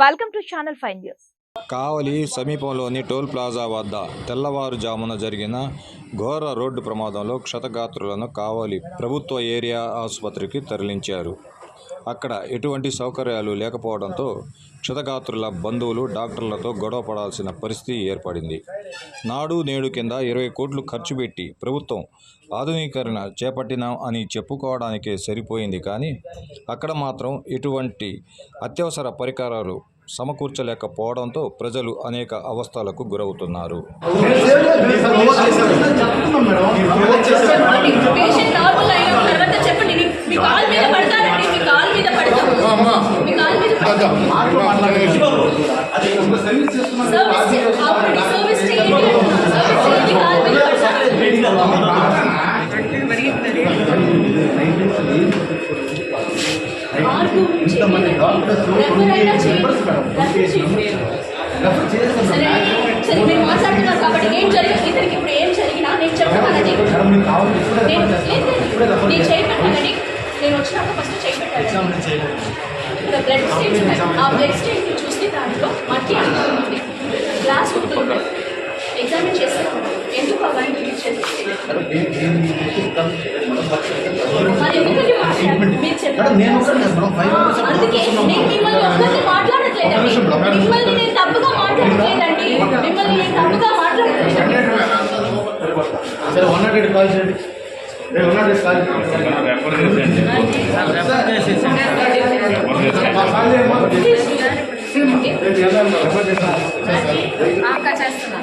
Welcome to channel five news Kavali సమీపంలోని toll plaza వద్ద తెల్లవారుజామున జరిగిన ఘోర రోడ్డు ప్రమాదంలో క్షతగాత్రులను కావలి ప్రభుత్వ ఏరియా ఆసుపత్రికి తరలించారు. అక్కడ ఎటువంటి సౌకర్యాలు లేకపోవడంతో క్షతగాత్రుల బంధువులు డాక్టర్లతో గొడవ పడాల్సిన పరిస్థితి ఏర్పడింది. నాడు నేడు కింద ఇరవై కోట్లు ఖర్చు పెట్టి ప్రభుత్వం ఆధునీకరణ చేపట్టినాం అని చెప్పుకోవడానికే సరిపోయింది కానీ అక్కడ మాత్రం ఎటువంటి అత్యవసర పరికరాలు సమకూర్చలేకపోవడంతో ప్రజలు అనేక అవస్థలకు గురవుతున్నారు. సరే కాబట్టి ఏం జరిగింది ఇతనికి ఇప్పుడు ఏం జరిగినా నేను చెప్తానండి నేను చేయబెట్టానండి వచ్చినాక ఫస్ట్ చేయబెట్టాను బ్లడ్ స్టేజ్ ఉన్నాయి. ఆ బ్లడ్ స్టేజ్ చూస్తే దాంట్లో మట్టి అంటుంది గ్లాస్ ఉంటుంది. ఎగ్జామిన్ చేస్తాను ఎందుకు అవన్నీ. అందుకే నేను మిమ్మల్ని ఒక్కరిని మాట్లాడట్లేదండి. నేను తప్పుగా మాట్లాడట్లేదండి. మిమ్మల్ని నేను తప్పుగా కాల్ చేయండి. కాల్ చేస్తున్నా.